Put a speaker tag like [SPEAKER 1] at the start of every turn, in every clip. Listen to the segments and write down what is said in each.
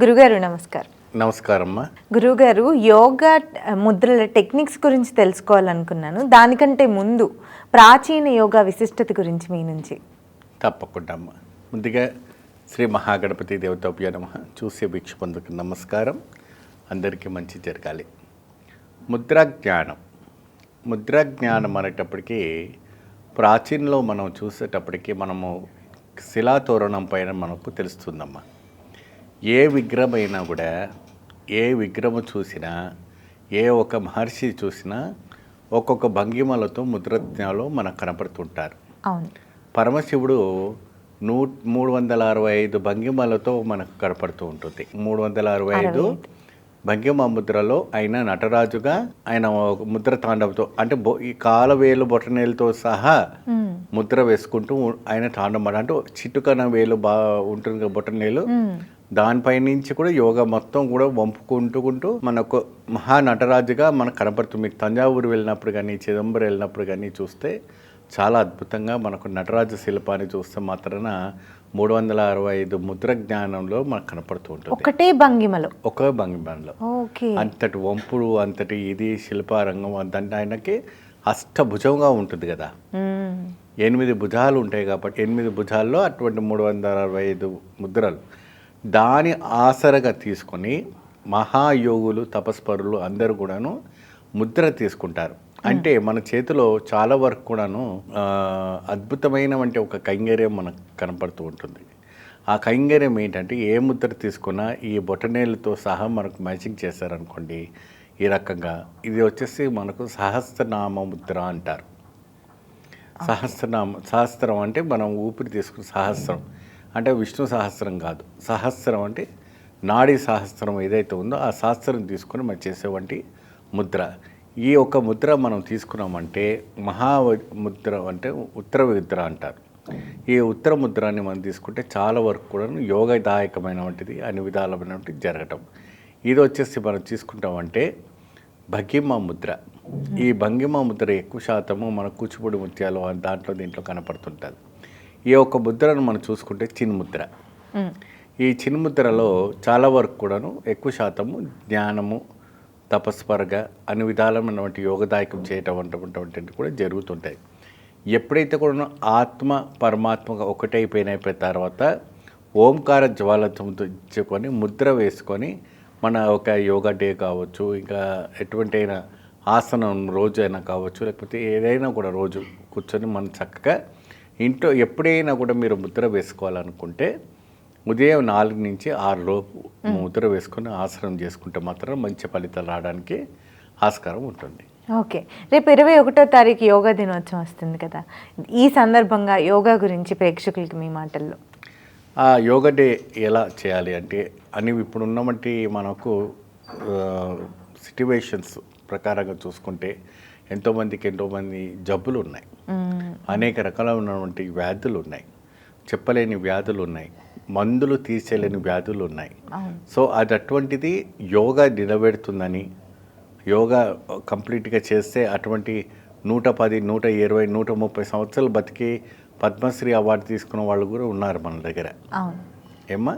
[SPEAKER 1] గురుగారు నమస్కారం.
[SPEAKER 2] నమస్కారమ్మా.
[SPEAKER 1] గురుగారు యోగా ముద్రల టెక్నిక్స్ గురించి తెలుసుకోవాలనుకున్నాను. దానికంటే ముందు ప్రాచీన యోగా విశిష్టత గురించి మీ నుంచి.
[SPEAKER 2] తప్పకుండా అమ్మా ముందుగా శ్రీ మహాగణపతి దేవతోప్య నమ. చూసే భిక్ష పొందుకు నమస్కారం. అందరికీ మంచి జరగాలి. ముద్రా జ్ఞానం ముద్రా జ్ఞానం అనేటప్పటికీ ప్రాచీనలో మనం చూసేటప్పటికి మనము శిలాతోరణం పైన మనకు తెలుస్తుందమ్మా. ఏ విగ్రహం అయినా కూడా ఏ విగ్రహం చూసినా ఏ ఒక మహర్షి చూసినా ఒక్కొక్క భంగిమలతో ముద్రజ్ఞాలో మనకు కనపడుతుంటారు.
[SPEAKER 1] అవును.
[SPEAKER 2] పరమశివుడు నూ మూడు వందల అరవై ఐదు భంగిమలతో మనకు కనపడుతూ ఉంటుంది. మూడు వందల అరవై ఐదు. భంగిమ ముద్రలో ఆయన నటరాజుగా ఆయన ముద్ర తాండవతో అంటే బొ- ఈ కాలవేలు బొటనేలతో సహా. ముద్ర వేసుకుంటూ ఆయన తాండవం అంటే చిట్టుకన వేలు బా ఉంటుంది బొటనేలు. దానిపై నుంచి కూడా యోగా మొత్తం కూడా వంపుకుంటుకుంటూ మనకు మహా నటరాజుగా మనకు కనపడుతుంది. మీకు తంజావూరు వెళ్ళినప్పుడు కానీ చిదంబరం వెళ్ళినప్పుడు కానీ చూస్తే చాలా అద్భుతంగా మనకు నటరాజు శిల్పాన్ని చూస్తే మాత్రాన మూడు వందల అరవై ఐదు ముద్ర జ్ఞానంలో మనకు కనపడుతూ ఉంటుంది.
[SPEAKER 1] ఒకటే భంగిమలో?
[SPEAKER 2] ఒక భంగిమలో.
[SPEAKER 1] ఓకే.
[SPEAKER 2] అంతటి వంపుడు అంతటి ఇది శిల్పారంగం అంతంటే ఆయనకి అష్టభుజంగా ఉంటుంది కదా. ఎనిమిది భుజాలు ఉంటాయి కాబట్టి ఎనిమిది భుజాల్లో అటువంటి మూడు వందల అరవై ఐదు ముద్రలు దాని ఆసరగా తీసుకొని మహాయోగులు తపస్పరులు అందరూ కూడాను ముద్ర తీసుకుంటారు. అంటే మన చేతిలో చాలా వరకు కూడాను ఆ, అద్భుతమైనటువంటి ఒక కైంగర్యం మనకు కనపడుతూ ఉంటుంది. ఆ కైంగర్యం ఏంటంటే ఏ ముద్ర తీసుకున్నా ఈ బొటనేలతో సహా మనకు మ్యాచింగ్ చేశారనుకోండి ఈ రకంగా ఇది వచ్చేసి మనకు సహస్రనామ ముద్ర అంటారు. సహస్రనామ సహస్రం అంటే మనం ఊపిరి తీసుకున్న సహస్రం. అంటే విష్ణు సహస్రం కాదు. సహస్రం అంటే నాడీ సహస్రం ఏదైతే ఉందో ఆ సహస్రం తీసుకొని మనం చేసేవంటి ముద్ర. ఈ ఒక్క ముద్ర మనం తీసుకున్నామంటే మహా ముద్ర అంటే ఉత్తర ముద్ర అంటారు. ఈ ఉత్తర ముద్రాన్ని మనం తీసుకుంటే చాలా వరకు కూడా యోగదాయకమైనటువంటిది అన్ని విధాలమైనటువంటి జరగటం. ఇది వచ్చేసి మనం తీసుకుంటామంటే భంగిమ ముద్ర. ఈ భంగిమ ముద్ర ఎక్కువ శాతము మన కూచిపూడి ముత్యాలు దాంట్లో దీంట్లో కనపడుతుంటుంది. ఈ ఒక్క ముద్రను మనం చూసుకుంటే చిన్ముద్ర. ఈ చిన్ముద్రలో చాలా వరకు కూడాను ఎక్కువ శాతము జ్ఞానము తపస్పరగా అన్ని విధాలమైనటువంటి యోగదాయకం చేయటం అటువంటివి కూడా జరుగుతుంటాయి. ఎప్పుడైతే కూడా ఆత్మ పరమాత్మగా ఒకటైపోయినయిపోయిన తర్వాత ఓంకార జ్వాలతో ఇచ్చుకొని ముద్ర వేసుకొని మన ఒక యోగా డే కావచ్చు ఇంకా ఎటువంటి అయినా ఆసనం రోజు అయినా కావచ్చు లేకపోతే ఏదైనా కూడా రోజు కూర్చొని మనం చక్కగా ఇంట్లో ఎప్పుడైనా కూడా మీరు ముద్ర వేసుకోవాలనుకుంటే ఉదయం నాలుగు నుంచి ఆరు లోపు ముద్ర వేసుకొని ఆసనం చేసుకుంటే మాత్రం మంచి ఫలితాలు రావడానికి ఆస్కారం ఉంటుంది.
[SPEAKER 1] ఓకే. రేపు ఇరవై ఒకటో తారీఖు యోగా దినోత్సవం వస్తుంది కదా. ఈ సందర్భంగా యోగా గురించి ప్రేక్షకులకి మీ మాటల్లో.
[SPEAKER 2] ఆ యోగా డే ఎలా చేయాలి అంటే అని ఇప్పుడు ఉన్నటువంటి మనకు సిట్యువేషన్స్ ప్రకారంగా చూసుకుంటే ఎంతోమందికి ఎంతోమంది జబ్బులు ఉన్నాయి. అనేక రకాలైనటువంటి వ్యాధులు ఉన్నాయి చెప్పలేని వ్యాధులు ఉన్నాయి మందులు తీసేయలేని వ్యాధులు ఉన్నాయి సో అది అటువంటిది యోగా నిలబెడుతుందని యోగా కంప్లీట్గా చేస్తే అటువంటి నూట పది నూట ఇరవై నూట ముప్పై సంవత్సరాలు బతికి పద్మశ్రీ అవార్డు తీసుకున్న వాళ్ళు కూడా ఉన్నారు మన దగ్గర. ఏమ్మా?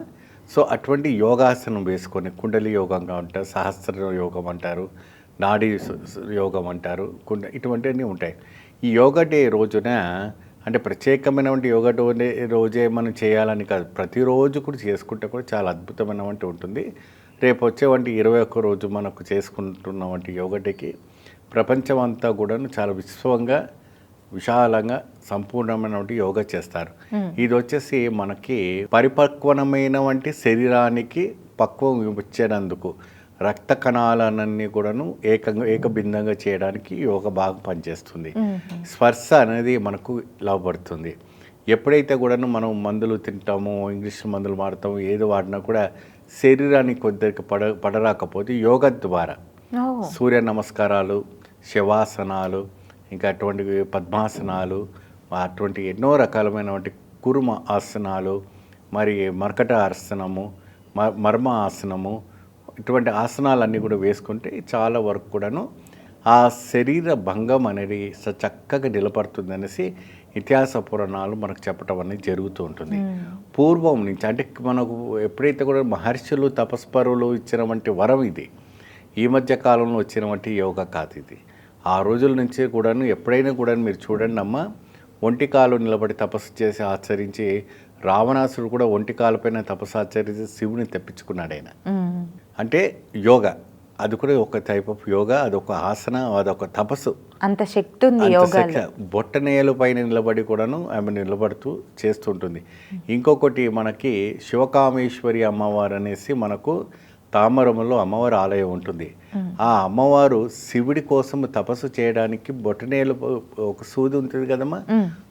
[SPEAKER 2] సో అటువంటి యోగాసనం వేసుకొని కుండలి యోగంగా అంటారు సహస్ర యోగం అంటారు నాడీ యోగం అంటారు. కుండ ఇటువంటివన్నీ ఉంటాయి. ఈ యోగా డే రోజున అంటే ప్రత్యేకమైనటువంటి యోగా డే రోజే మనం చేయాలని కాదు ప్రతిరోజు కూడా చేసుకుంటే కూడా చాలా అద్భుతమైనటువంటి ఉంటుంది. రేపు వచ్చేవంటి ఇరవై ఒక్క రోజు మనకు చేసుకుంటున్నవంటి యోగా డేకి ప్రపంచం అంతా కూడా చాలా విశ్వంగా విశాలంగా సంపూర్ణమైనటువంటి యోగా చేస్తారు. ఇది వచ్చేసి మనకి పరిపక్వమైన వంటి శరీరానికి పక్వం ఇచ్చేటందుకు రక్త కణాలన్నీ కూడాను ఏకంగా ఏకబిందంగా చేయడానికి యోగా బాగా పనిచేస్తుంది. స్పర్శ అనేది మనకు లాభపడుతుంది ఎప్పుడైతే కూడాను మనం మందులు తింటామో ఇంగ్లీష్ మందులు వాడతామో ఏది వాడినా కూడా శరీరానికి కొద్దిగా పడ పడరాకపోతే యోగా ద్వారా సూర్య నమస్కారాలు శవాసనాలు ఇంకా అటువంటి పద్మాసనాలు అటువంటి ఎన్నో రకాలమైనటువంటి కురుమ ఆసనాలు మరి మర్కట ఆసనము మ- మర్మ ఆసనము ఇటువంటి ఆసనాలన్నీ కూడా వేసుకుంటే చాలా వరకు కూడాను ఆ శరీర భంగం అనేది స- చక్కగా నిలబడుతుంది అనేసి ఇతిహాస పురాణాలు మనకు చెప్పడం అనేది జరుగుతూ ఉంటుంది. పూర్వం నుంచి అంటే మనకు ఎప్పుడైతే కూడా మహర్షులు తపస్పరులు ఇచ్చినటువంటి వరం ఇది ఈ మధ్య కాలంలో వచ్చినటువంటి యోగా కాదు ఇది. ఆ రోజుల నుంచే కూడాను ఎప్పుడైనా కూడా మీరు చూడండి అమ్మ ఒంటి కాలు నిలబడి తపస్సు చేసి ఆచరించి రావణాసుడు కూడా ఒంటి కాలుపైన తపస్సు ఆచరించి శివుని తెప్పించుకున్నాడు ఆయన. అంటే యోగా. అది కూడా ఒక టైప్ ఆఫ్ యోగా అదొక ఆసన అదొక తపస్సు.
[SPEAKER 1] అంత శక్తి ఉంది
[SPEAKER 2] శక్తి- బొట్టనేలు పైన నిలబడి కూడాను ఆమె నిలబడుతూ చేస్తుంటుంది. ఇంకొకటి మనకి శివకామేశ్వరి అమ్మవారు అనేసి మనకు తామరములో అమ్మవారి ఆలయం ఉంటుంది. ఆ అమ్మవారు శివుడి కోసం తపస్సు చేయడానికి బొట్టనేలు ఒక సూది ఉంటుంది కదమ్మా.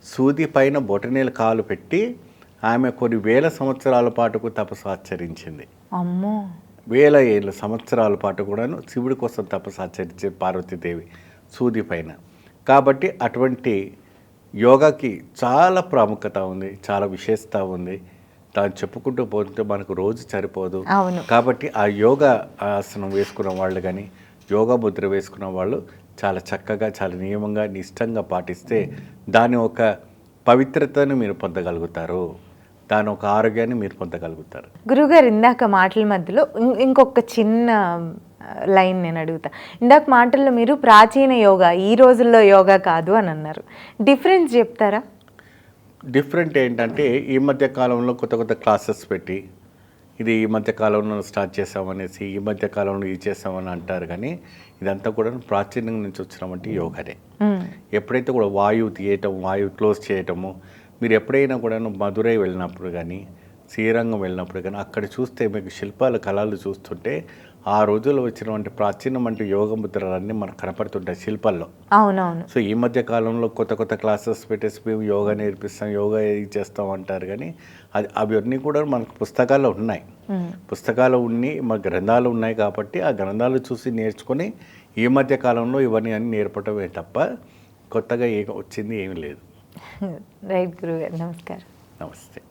[SPEAKER 2] సూది పైన బొట్టనేలు కాలు పెట్టి ఆమె కొన్ని వేల సంవత్సరాల పాటుకు తపస్సు ఆచరించింది.
[SPEAKER 1] అమ్మో!
[SPEAKER 2] వేల ఏళ్ళ సంవత్సరాల పాటు కూడాను శివుడి కోసం తపస్సు ఆచరించే పార్వతీదేవి సూది పైన. కాబట్టి అటువంటి యోగాకి చాలా ప్రాముఖ్యత ఉంది చాలా విశేషత ఉంది. దాన్ని చెప్పుకుంటూ పోతుంటే మనకు రోజు సరిపోదు. కాబట్టి ఆ యోగా ఆసనం వేసుకున్న వాళ్ళు కానీ యోగా ముద్ర వేసుకున్న వాళ్ళు చాలా చక్కగా చాలా నియమంగా నిష్టంగా పాటిస్తే దాని ఒక పవిత్రతను మీరు పొందగలుగుతారు. దాని ఒక ఆరోగ్యాన్ని మీరు పొందగలుగుతారు.
[SPEAKER 1] గురుగారు ఇందాక మాటల మధ్యలో ఇంకొక చిన్న లైన్ నేను అడుగుతా. ఇందాక మాటల్లో మీరు ప్రాచీన యోగా ఈ రోజుల్లో యోగా కాదు అని అన్నారు. డిఫరెన్స్ చెప్తారా?
[SPEAKER 2] డిఫరెంట్ ఏంటంటే ఈ మధ్య కాలంలో కొత్త కొత్త క్లాసెస్ పెట్టి ఇది ఈ మధ్య కాలంలో స్టార్ట్ చేసామనేసి ఈ మధ్య కాలంలో ఇది చేసామని అంటారు కానీ ఇదంతా కూడా ప్రాచీనం నుంచి వచ్చినటువంటి యోగానే. ఎప్పుడైతే కూడా వాయువు తీయటం వాయువు క్లోజ్ చేయటము మీరు ఎప్పుడైనా కూడా మధురై వెళ్ళినప్పుడు కానీ శ్రీరంగం వెళ్ళినప్పుడు కానీ అక్కడ చూస్తే మీకు శిల్పాల కళలు చూస్తుంటే ఆ రోజుల్లో వచ్చినటువంటి ప్రాచీనం అంటే యోగ ముద్రలన్నీ మనకు కనపడుతుంటాయి శిల్పాల్లో.
[SPEAKER 1] అవునవును.
[SPEAKER 2] సో ఈ మధ్య కాలంలో కొత్త కొత్త క్లాసెస్ పెట్టేసి మేము యోగా నేర్పిస్తాం యోగా చేస్తాం అంటారు కానీ అది అవన్నీ కూడా మనకు పుస్తకాల్లో ఉన్నాయి. పుస్తకాలు ఉన్ని మా గ్రంథాలు ఉన్నాయి కాబట్టి ఆ గ్రంథాలు చూసి నేర్చుకొని ఈ మధ్య కాలంలో ఇవన్నీ అన్ని నేర్పటమే తప్ప కొత్తగా ఏ వచ్చింది ఏమీ లేదు.
[SPEAKER 1] రైట్ గురుగారు నమస్కారం
[SPEAKER 2] నమస్తే